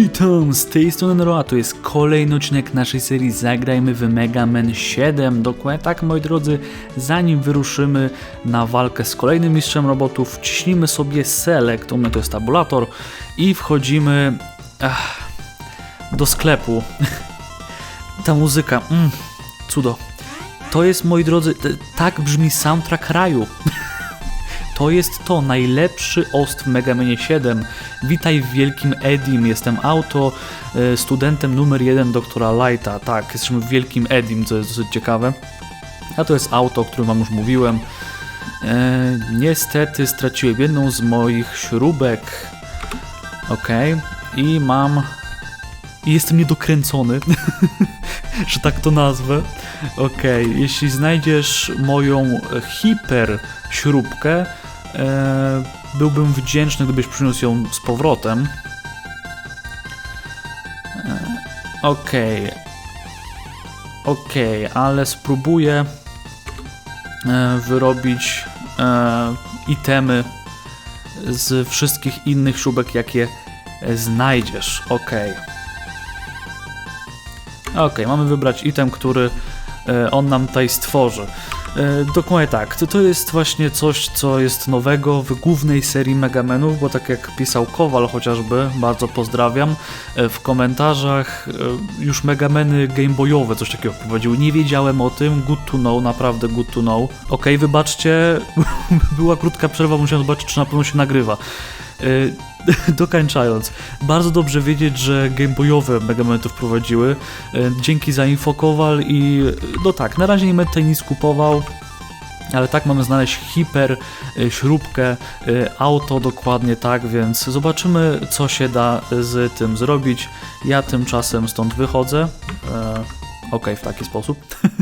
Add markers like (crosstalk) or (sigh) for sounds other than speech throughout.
Witam, z tej strony Nero, a to jest kolejny odcinek naszej serii Zagrajmy w Mega Man 7. Dokładnie tak, moi drodzy, zanim wyruszymy na walkę z kolejnym mistrzem robotów, wciśnijmy sobie Select, u mnie to jest tabulator i wchodzimy ach, do sklepu. (laughs) Ta muzyka, mm, cudo. To jest, moi drodzy, tak brzmi soundtrack raju. (laughs) To jest to, najlepszy ost w Mega Manie 7. Witaj w Wielkim Edim, jestem auto, e, studentem numer jeden doktora Lighta. Tak, jesteśmy w Wielkim Edim, co jest dosyć ciekawe. A to jest auto, o którym wam już mówiłem. E, niestety straciłem jedną z moich śrubek. Ok, i mam... I jestem niedokręcony, (laughs) że tak to nazwę. Okej, jeśli znajdziesz moją hiper śrubkę, byłbym wdzięczny, gdybyś przyniósł ją z powrotem. E, Okej. Okej, ale spróbuję e, wyrobić e, itemy z wszystkich innych śrubek, jakie e, znajdziesz. Okej. Okej, mamy wybrać item, który e, on nam tutaj stworzy. E, Dokładnie tak. To, to jest właśnie coś, co jest nowego w głównej serii Megamenów, bo tak jak pisał Kowal chociażby, bardzo pozdrawiam, e, w komentarzach e, już Megameny gameboyowe coś takiego wprowadziły. Nie wiedziałem o tym, good to know, naprawdę good to know. Okej, wybaczcie, (laughs) była krótka przerwa, musiałem zobaczyć, czy na pewno się nagrywa. E, (laughs) Dokańczając, bardzo dobrze wiedzieć, że gameboyowe Megameny to wprowadziły. E, Dzięki za info Kowal i no tak, na razie nie będę tutaj nic kupował, ale tak mamy znaleźć hiper, y, śrubkę, y, auto dokładnie tak, więc zobaczymy co się da z tym zrobić. Ja tymczasem stąd wychodzę. E, Okej, w taki sposób.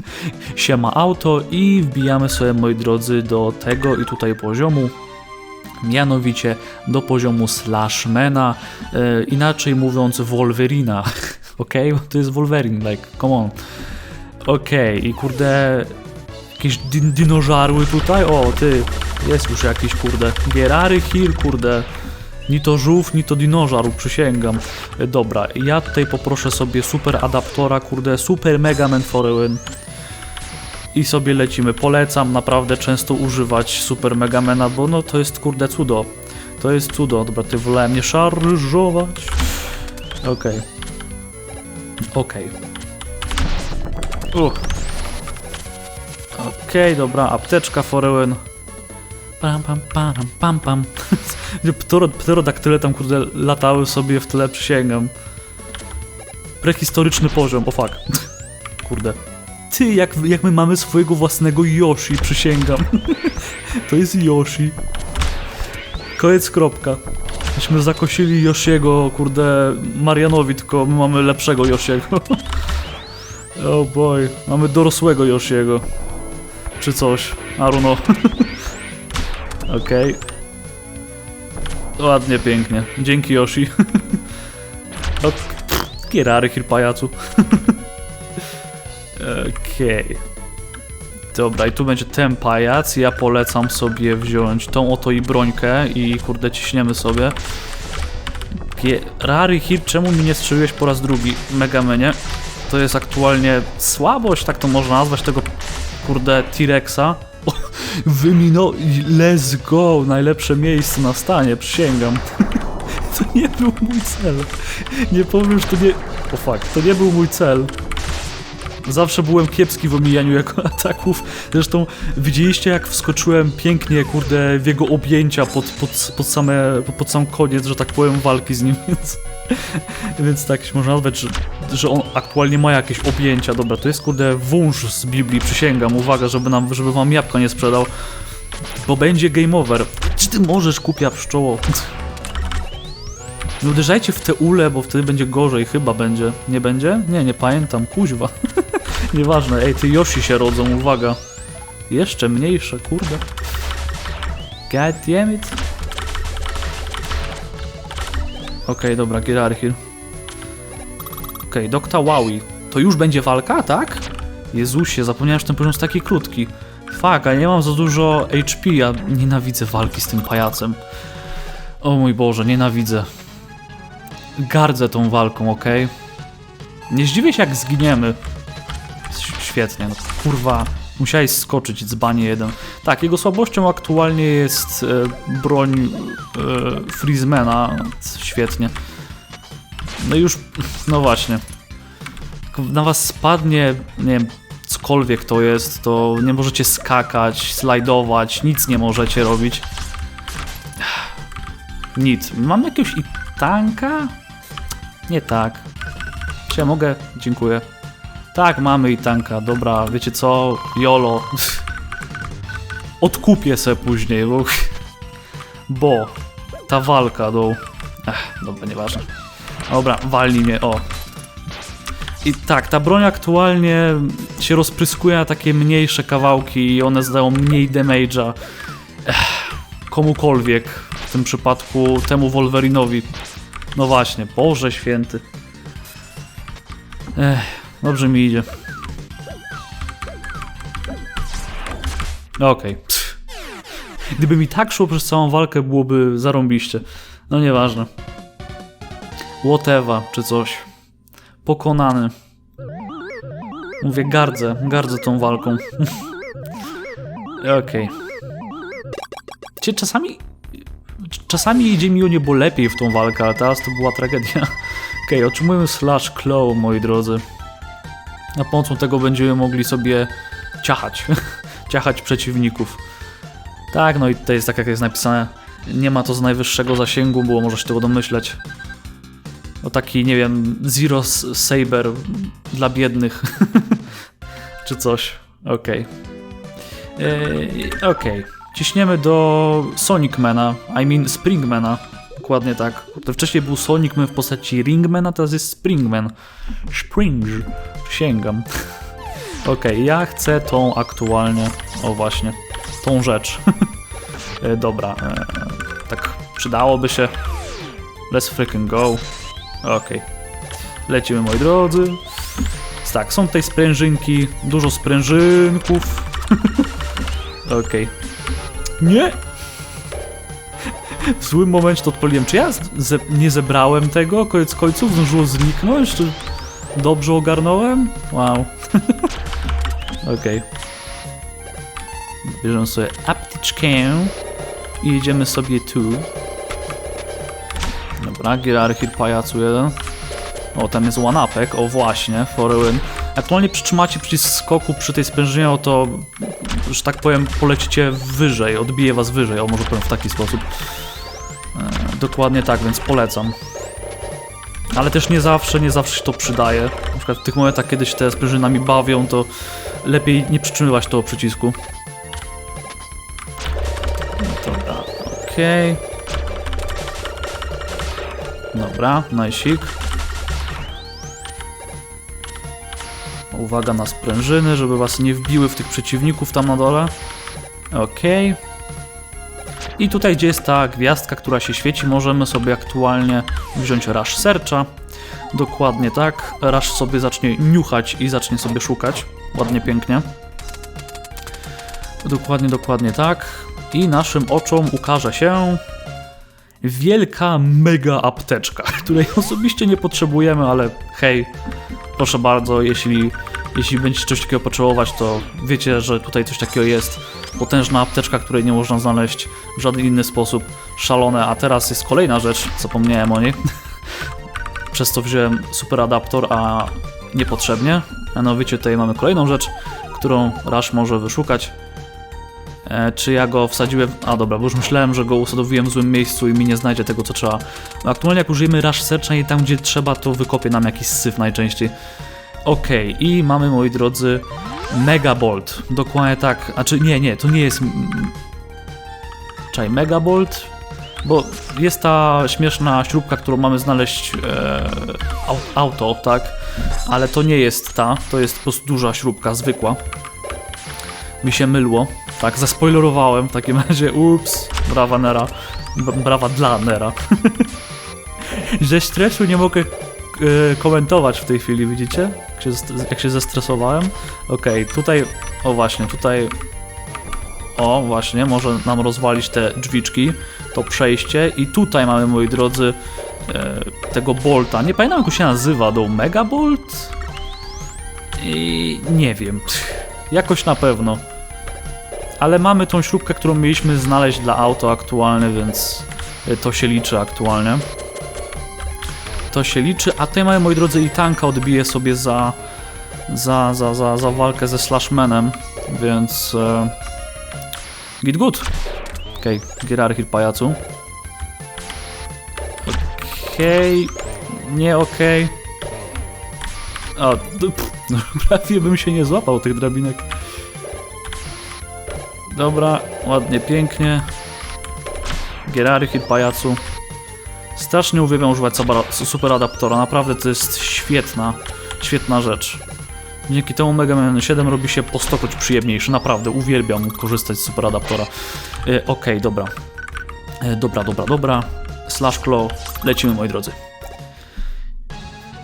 (laughs) Siema auto i wbijamy sobie, moi drodzy, do tego i tutaj poziomu. Mianowicie do poziomu Slashmana, e, inaczej mówiąc Wolverina. (laughs) Bo to jest Wolverine, like, come on. Okej, i kurde, Jakieś din dinożarły tutaj? O, ty, jest już jakiś, kurde, Gerary Hill, kurde. Ni to żółw, ni to dinożar, przysięgam. E, Dobra, ja tutaj poproszę sobie super adaptora, kurde, super Mega Man Foreign. I sobie lecimy. Polecam naprawdę często używać super Megamena, bo no to jest, kurde, cudo. To jest cudo. Dobra, ty wolałem nie szarżować. Okej. Okej. Uch. Okej, dobra, apteczka Foreign. Pam, pam, pam, pam, pam. (laughs) Ptero, pterodaktyle tam, kurde, latały sobie w tle, przysięgam. Prehistoryczny poziom, o fuck. (laughs) Kurde. Ty, jak, jak my mamy swojego własnego Yoshi, przysięgam. (laughs) To jest Yoshi. Koniec, kropka. Myśmy zakosili Yoshiego, kurde, Marianowi, tylko my mamy lepszego Yoshiego. (laughs) Oh boy, mamy dorosłego Yoshiego. Czy coś. Know. (laughs) Okej. Ładnie, pięknie. Dzięki Yoshi. Kierary, hir Okej. Dobra, i tu będzie ten pajac. Ja polecam sobie wziąć tą oto i brońkę i kurde ciśniemy sobie. Rary Hit, czemu mi nie strzeliłeś po raz drugi w Megamenie? To jest aktualnie słabość, tak to można nazwać, tego kurde T-Rexa. (laughs) Wymino... Let's go! Najlepsze miejsce na stanie, przysięgam. (laughs) To nie był mój cel. Nie powiem, że to nie... O fuck, to nie był mój cel. Zawsze byłem kiepski w omijaniu jego (laughs) ataków. Zresztą widzieliście jak wskoczyłem pięknie, kurde, w jego objęcia pod, pod, pod, same, pod sam koniec, że tak powiem, walki z nim, (laughs) więc... Więc tak się można nazwać, że, że on aktualnie ma jakieś objęcia. Dobra, to jest kurde wąż z Biblii, przysięgam. Uwaga, żeby nam, żeby wam jabłka nie sprzedał. Bo będzie game over. Czy ty możesz, kupia pszczoło? Nie uderzajcie w te ule, bo wtedy będzie gorzej, chyba będzie. Nie będzie? Nie, nie pamiętam, kuźwa. (laughs) Nieważne, ej, ty Yoshi się rodzą, uwaga. Jeszcze mniejsze, kurde. God damn it. Okej, dobra, hierarchii. Okej, Dokta Wowie. To już będzie walka, tak? Jezusie, zapomniałem, że ten poziom jest taki krótki. Fuck, a nie mam za dużo HP, ja nienawidzę walki z tym pajacem. O mój Boże, nienawidzę. gardzę tą walką, ok? Nie zdziwię się, jak zginiemy. Świetnie, no kurwa. Musiałeś skoczyć, dzbanie jeden. Tak, jego słabością aktualnie jest e, broń e, Freezemana. Świetnie. No już, no właśnie. Na was spadnie, nie wiem, cokolwiek to jest, to nie możecie skakać, slajdować, nic nie możecie robić. Nic. Mam jakiegoś i tanka? Nie tak. Czy ja mogę? Dziękuję. Tak, mamy i tanka. Dobra, wiecie co? Jolo. Odkupię se później, bo... Bo ta walka do... Ech, dobra, nieważne. Dobra, walnij mnie, o. I tak, ta broń aktualnie się rozpryskuje na takie mniejsze kawałki i one zdają mniej damage'a komukolwiek, w tym przypadku temu Wolverinowi. No właśnie, Boże święty. Ech, dobrze mi idzie. Okej. Pff. Gdyby mi tak szło przez całą walkę, byłoby zarąbiście. No nieważne. Whatever, czy coś. Pokonany. Mówię, gardzę, gardzę tą walką. (laughs) Okej. Cię czasami... Czasami idzie mi o niebo lepiej w tą walkę, ale teraz to była tragedia. (laughs) Okej, otrzymujemy slash claw, moi drodzy. A pomocą tego będziemy mogli sobie ciachać. (laughs) ciachać przeciwników. Tak, no i to jest tak jak jest napisane. Nie ma to z najwyższego zasięgu, było możesz tego domyśleć. O taki, nie wiem, Zero Saber dla biednych. (laughs) Czy coś. Okej. Eee, Okej. Ciśniemy do Sonicmana, I mean Springmana. Dokładnie tak. To wcześniej był Sonicman w postaci Ringmana, teraz jest Springman. Spring. Sięgam. (laughs) Okej, ja chcę tą aktualnie. O właśnie. Tą rzecz. (laughs) E, Dobra. e, Tak przydałoby się. Let's freaking go. Okej. Lecimy moi drodzy. Tak, są tutaj sprężynki, dużo sprężynków. (laughs) Okej. Nie! W złym momencie to odpaliłem. Czy ja ze nie zebrałem tego? Koniec końców zdążyło zniknąć? Czy dobrze ogarnąłem? Wow. (laughs) Okej. Bierzemy sobie apteczkę i jedziemy sobie tu. Dobra, Gierarchir pajacu jeden. O, tam jest one-upek, o właśnie, for win. Aktualnie przytrzymacie przycisk skoku przy tej sprężynie, o to, że tak powiem, polecicie wyżej, odbije was wyżej, o może powiem w taki sposób. E, dokładnie tak, więc polecam. Ale też nie zawsze, nie zawsze się to przydaje. Na przykład w tych momentach, kiedy się te sprężyny nami bawią, to lepiej nie przytrzymywać tego przycisku. Dobra, okej. Dobra, najsik. Uwaga na sprężyny, żeby was nie wbiły w tych przeciwników tam na dole. Okej. I tutaj, gdzie jest ta gwiazdka, która się świeci, możemy sobie aktualnie wziąć Rush Searcha. Dokładnie tak. Rush sobie zacznie niuchać i zacznie sobie szukać. Ładnie, pięknie. Dokładnie, dokładnie tak. I naszym oczom ukaże się wielka mega apteczka, (laughs) której osobiście nie potrzebujemy, ale hej, proszę bardzo, jeśli, jeśli będziecie coś takiego potrzebować, to wiecie, że tutaj coś takiego jest. Potężna apteczka, której nie można znaleźć w żaden inny sposób. Szalone, a teraz jest kolejna rzecz, zapomniałem o niej. (laughs) Przez co wziąłem super adaptor, a niepotrzebnie. Mianowicie tutaj mamy kolejną rzecz, którą Rush może wyszukać. E, czy ja go wsadziłem. A dobra, bo już myślałem, że go usadowiłem w złym miejscu i mi nie znajdzie tego, co trzeba. No, aktualnie, jak użyjemy Rush Searcha i tam, gdzie trzeba, to wykopie nam jakiś syf najczęściej. Okej, i mamy, moi drodzy, Megabolt. Dokładnie tak. A czy nie, nie, to nie jest. Czaj, Megabolt. Bo jest ta śmieszna śrubka, którą mamy znaleźć e, au- auto, tak? Ale to nie jest ta, to jest po prostu duża śrubka, zwykła. Mi się mylło. Tak, zaspoilerowałem w takim (laughs) razie. Ups, brawa Nera. Brawa dla Nera. (laughs) Ze stresu nie mogę komentować w tej chwili, widzicie? Jak się, jak się zestresowałem. Okej, tutaj, o właśnie, tutaj, o właśnie, może nam rozwalić te drzwiczki, to przejście i tutaj mamy, moi drodzy, e, tego bolta. Nie pamiętam jak się nazywa, do Megabolt? I nie wiem. Jakoś na pewno. Ale mamy tą śrubkę, którą mieliśmy znaleźć dla auto aktualnie, więc e, to się liczy aktualnie. To się liczy, a tutaj mamy, moi drodzy, i tanka odbije sobie za, za, za, za, za walkę ze Slashmanem, więc... E, git good. Okej, okay. Gerarchir pajacu. Okej, nie okej. O, d- pff, (laughs) prawie bym się nie złapał tych drabinek. Dobra, ładnie, pięknie. Gerarchir pajacu. Strasznie uwielbiam używać sabara- super adaptora, naprawdę to jest świetna, świetna rzecz. Dzięki temu Mega Man 7 robi się po stokroć przyjemniejszy, naprawdę uwielbiam korzystać z super adaptora. E, Okej, dobra. E, dobra, dobra, dobra. Slash Claw, lecimy moi drodzy.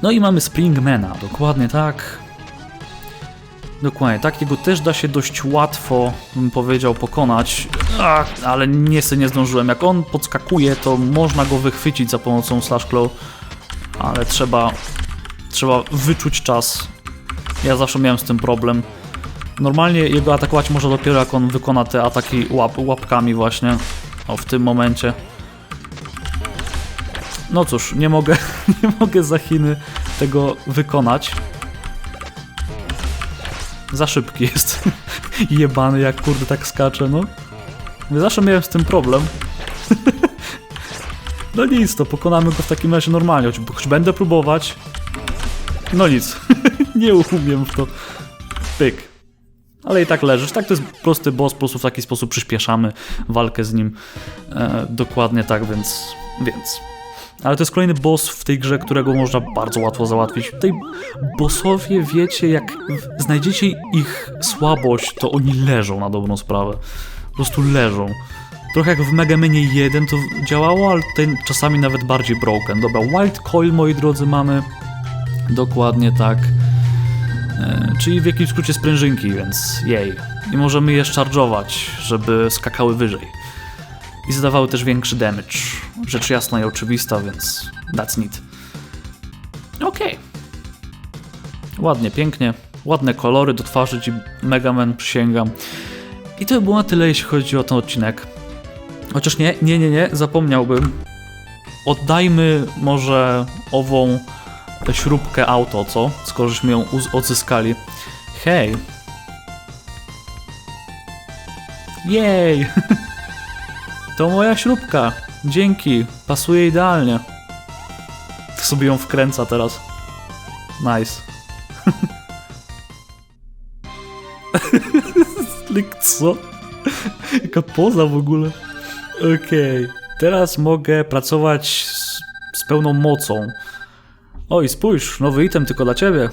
No i mamy Springmana, dokładnie tak. Dokładnie, takiego też da się dość łatwo, bym powiedział, pokonać. Ach, ale niestety nie zdążyłem. Jak on podskakuje, to można go wychwycić za pomocą Slash Claw, ale trzeba, trzeba wyczuć czas. Ja zawsze miałem z tym problem. Normalnie jego atakować można dopiero jak on wykona te ataki łap, łapkami właśnie. O, w tym momencie. No cóż, nie mogę, (laughs) nie mogę za Chiny tego wykonać. Za szybki jest. (laughs) Jebany jak kurde tak skacze, no. Zawsze miałem z tym problem. (laughs) no nic, to pokonamy go w takim razie normalnie, choć, choć będę próbować. No nic, (laughs) nie umiem w to. Pyk. Ale i tak leżysz. Tak to jest prosty boss, po prostu w taki sposób przyspieszamy walkę z nim. E, dokładnie tak, więc, więc. Ale to jest kolejny boss w tej grze, którego można bardzo łatwo załatwić. Tutaj bossowie, wiecie, jak znajdziecie ich słabość, to oni leżą na dobrą sprawę. Po prostu leżą. Trochę jak w Mega Manie 1 to działało, ale tutaj czasami nawet bardziej broken. Dobra, Wild Coil, moi drodzy, mamy. Dokładnie tak. E, czyli w jakimś skrócie sprężynki, więc jej. I możemy je charge'ować, żeby skakały wyżej. I zadawały też większy damage. Rzecz jasna i oczywista, więc that's neat. Okej. Ładnie, pięknie. Ładne kolory do twarzy ci Mega Man przysięgam. I to by było na tyle, jeśli chodzi o ten odcinek. Chociaż nie, nie, nie, nie, zapomniałbym. Oddajmy może ową śrubkę auto, co? Skoro żeśmy ją odzyskali. Hej! Jej! (laughs) To moja śrubka. Dzięki. Pasuje idealnie. Sobie ją wkręca teraz. Nice. (laughs) Co? Jaka poza w ogóle. Okej. Teraz mogę pracować z, z pełną mocą. Oj, spójrz, nowy item tylko dla ciebie.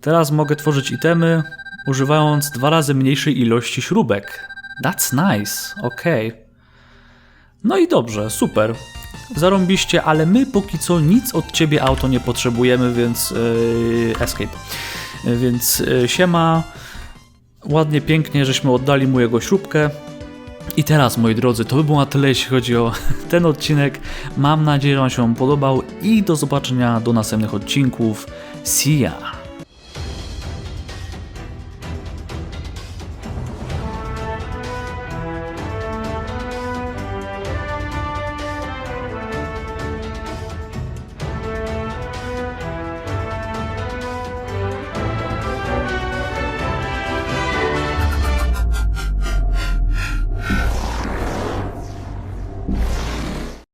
Teraz mogę tworzyć itemy używając dwa razy mniejszej ilości śrubek. That's nice, okej. No i dobrze, super. Zarąbiście, ale my póki co nic od ciebie auto nie potrzebujemy, więc yy, escape. Yy, Więc yy, siema. Ładnie, pięknie, żeśmy oddali mu jego śrubkę. I teraz, moi drodzy, to by było na tyle, jeśli chodzi o (laughs) ten odcinek. Mam nadzieję, że Wam się podobał i do zobaczenia do następnych odcinków. See ya!